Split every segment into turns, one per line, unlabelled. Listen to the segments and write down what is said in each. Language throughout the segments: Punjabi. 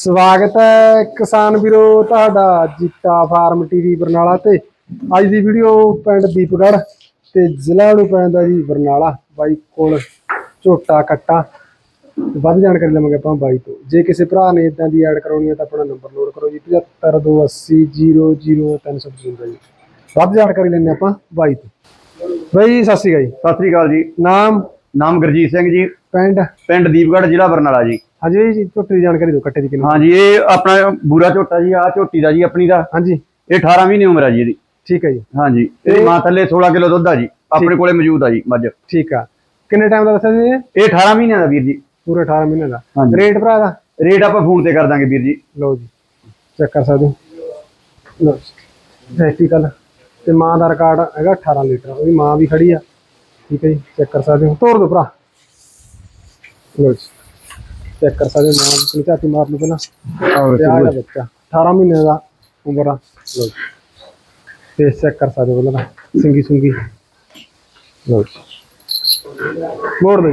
ਸਵਾਗਤ ਹੈ ਕਿਸਾਨ ਵੀਰੋ ਤੁਹਾਡਾ ਜੀਤਾ ਫਾਰਮ ਟੀਵੀ ਬਰਨਾਲਾ ਤੇ। ਅੱਜ ਦੀ ਵੀਡੀਓ ਪਿੰਡ ਦੀਪਗੜ੍ਹ ਤੇ ਜ਼ਿਲ੍ਹਾ ਨੂੰ ਪੈਂਦਾ ਜੀ ਬਰਨਾਲਾ। ਬਾਈ ਕੋਲ ਝੋਟਾ ਕੱਟਾ। ਵੱਧ ਜਾਣਕਾਰੀ ਲਵਾਂਗੇ ਆਪਾਂ ਬਾਈ ਤੋਂ। ਜੇ ਕਿਸੇ ਭਰਾ ਨੇ ਇਦਾਂ ਦੀ ਐਡ ਕਰਾਉਣੀ ਹੈ ਤਾਂ ਆਪਣਾ ਨੰਬਰ ਨੋਟ ਕਰੋ ਜੀ 7528000355 ਜੀ। ਵੱਧ ਜਾਣਕਾਰੀ ਲੈਣੇ ਆਪਾਂ ਬਾਈ ਤੋਂ। ਬਾਈ ਸਤਿ ਸ਼੍ਰੀ ਅਕਾਲ ਜੀ।
ਸਤਿ ਸ੍ਰੀ ਅਕਾਲ ਜੀ।
ਨਾਮ?
ਨਾਮ ਗੁਰਜੀਤ ਸਿੰਘ ਜੀ।
ਪਿੰਡ?
ਪਿੰਡ ਦੀਪਗੜ੍ਹ ਜ਼ਿਲ੍ਹਾ ਬਰਨਾਲਾ ਜੀ।
ਹਾਂਜੀ ਜੀ ਝੋਟੇ ਦੀ ਜਾਣਕਾਰੀ ਦਿਓ ਕੱਟੇ ਦੀ ਕਿੰਨੀ
ਹਾਂਜੀ ਇਹ ਆਪਣਾ ਬੂਰਾ ਝੋਟਾ ਜੀ ਆ ਝੋਟੀ ਦਾ ਜੀ ਆਪਣੀ ਦਾ।
ਹਾਂਜੀ।
ਇਹ 18 ਮਹੀਨੇ ਉਮਰ ਹੈ ਜੀ ਇਹਦੀ।
ਠੀਕ ਹੈ ਜੀ।
ਹਾਂਜੀ ਇਹ ਮਾਂ ਥੱਲੇ 16 ਕਿਲੋ ਦੁੱਧ ਆ ਜੀ ਆਪਣੇ ਕੋਲੇ ਮੌਜੂਦ ਆ ਜੀ ਮੱਝ।
ਠੀਕ ਆ। ਕਿੰਨੇ ਟਾਈਮ ਦਾ ਦੱਸਿਆ ਜੀ ਇਹ?
18 ਮਹੀਨਿਆਂ ਦਾ ਵੀਰ ਜੀ।
ਪੂਰੇ 18 ਮਹੀਨੇ ਦਾ। ਰੇਟ ਭਰਾ ਦਾ?
ਰੇਟ ਆਪਾਂ ਫੋਨ ਤੇ ਕਰ ਦਾਂਗੇ ਵੀਰ ਜੀ।
ਲਓ ਜੀ ਚੈੱਕ ਕਰ ਸਕਦੇ ਲਓ ਪ੍ਰੈਕਟੀਕਲ ਤੇ ਮਾਂ ਦਾ ਰਿਕਾਰਡ ਹੈਗਾ 18 ਲੀਟਰ ਉਹਦੀ ਮਾਂ ਵੀ ਖੜੀ ਆ। ਠੀਕ ਹੈ ਜੀ ਚੈੱਕ ਕਰ ਸਕਦੇ ਹੋ। ਤੋੜ ਦੋ ਭਰਾ। ਲਓ ਜੀ। ਚੈੱਕ ਕਰ ਸਕਦੇ ਹੋ ਮਾਂ ਦੀ ਝਾਤੀ ਮਾਰ ਲਓ ਪਹਿਲਾਂ ਤੇ ਆ ਗਿਆ ਬੱਚਾ 18 ਮਹੀਨੇ ਦਾ ਉਮਰ ਆ। ਲਓ ਜੀ। ਫੇਸ ਚੈੱਕ ਕਰ ਸਕਦੇ ਹੋ ਪਹਿਲਾਂ ਤਾਂ ਸਿੰਗੀ ਸੁੰਗੀ। ਲਓ ਜੀ। ਮੋੜ ਦੋ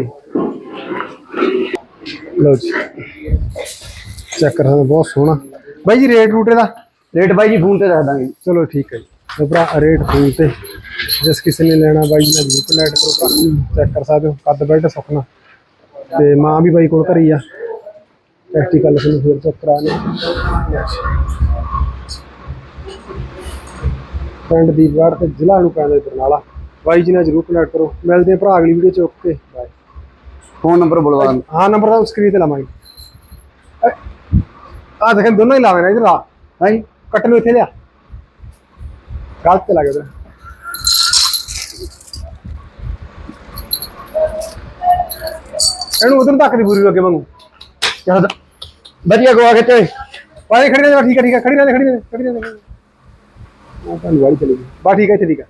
ਲਓ ਜੀ। ਚੈੱਕ ਕਰ ਸਕਦੇ ਹੋ, ਬਹੁਤ ਸੋਹਣਾ। ਬਾਈ ਜੀ ਰੇਟ ਰੂਟੇ ਦਾ
ਰੇਟ ਬਾਈ ਜੀ ਫੋਨ ਤੇ ਦੱਸ ਦਾਂਗੇ ਜੀ।
ਚਲੋ ਠੀਕ ਹੈ ਜੀ। ਤੇ ਭਰਾ ਰੇਟ ਫੋਨ ਤੇ। ਜਿਸ ਕਿਸੇ ਨੇ ਲੈਣਾ ਬਾਈ ਜੀ ਨਾਲ ਜ਼ਰੂਰ ਕਨੈਕਟ ਕਰੋ ਭਰਾ। ਚੈੱਕ ਕਰ ਸਕਦੇ ਹੋ ਕੱਦ ਬੈਲਟ ਸੁੱਕਣਾ। ਤੇ ਮਾਂ ਵੀ ਬਾਈ ਕੋਲ ਘਰੀ ਆ। ਪ੍ਰੈਕਟੀਕਲ ਤੁਹਾਨੂੰ ਫਿਰ ਚੈੱਕ ਕਰਾ ਨੇ ਪਿੰਡ ਦੀਪਗੜ੍ਹ ਤੇ ਜ਼ਿਲ੍ਹਾ ਨੂੰ ਪੈਂਦਾ ਬਰਨਾਲਾ। ਬਾਈ ਜੀ ਨਾਲ ਜ਼ਰੂਰ ਕਨੈਕਟ ਕਰੋ। ਮਿਲਦੇ ਆ ਭਰਾ ਅਗਲੀ ਵੀਡੀਓ ਚ ਓਕੇ ਬਾਏ
ਫੋਨ ਨੰਬਰ ਬੁਲਵਾ ਦਾਂਗੇ।
ਹਾਂ ਨੰਬਰ ਤਾਂ ਸਕਰੀਨ ਤੇ ਲਾਵਾਂਗੇ। ਆ ਦੇਖਣ ਦੋਨੋਂ ਹੀ ਲਾਵੇਂ ਨਾ ਇਧਰ ਆ। ਹਾਂਜੀ ਕੱਟ ਨੂੰ ਇੱਥੇ ਲਿਆ। ਗਲਤ ਤੇ ਲੱਗ ਗਿਆ। ਇਹਨੂੰ ਉਧਰ ਤੱਕ ਦੀ ਪੂਰੀ ਲੱਗੇ ਵਾਂਗੂ।
ਚੱਲ ਵਧੀਆ ਗਵਾ ਕੇ ਤੇ।
ਬਾਈ ਖੜੀ ਰਹਿ ਠੀਕ ਹੈ ਠੀਕ ਹੈ ਖੜੀ ਰਹਿ ਖੜੀ ਰਹਿ ਜਾ, ਖੜੀ ਰਹਿ ਜਾ। ਆ ਤਾਂ ਵਾਲੀ ਚਲੀ ਗਈ। ਬਾ ਠੀਕ ਹੈ ਠੀਕ ਹੈ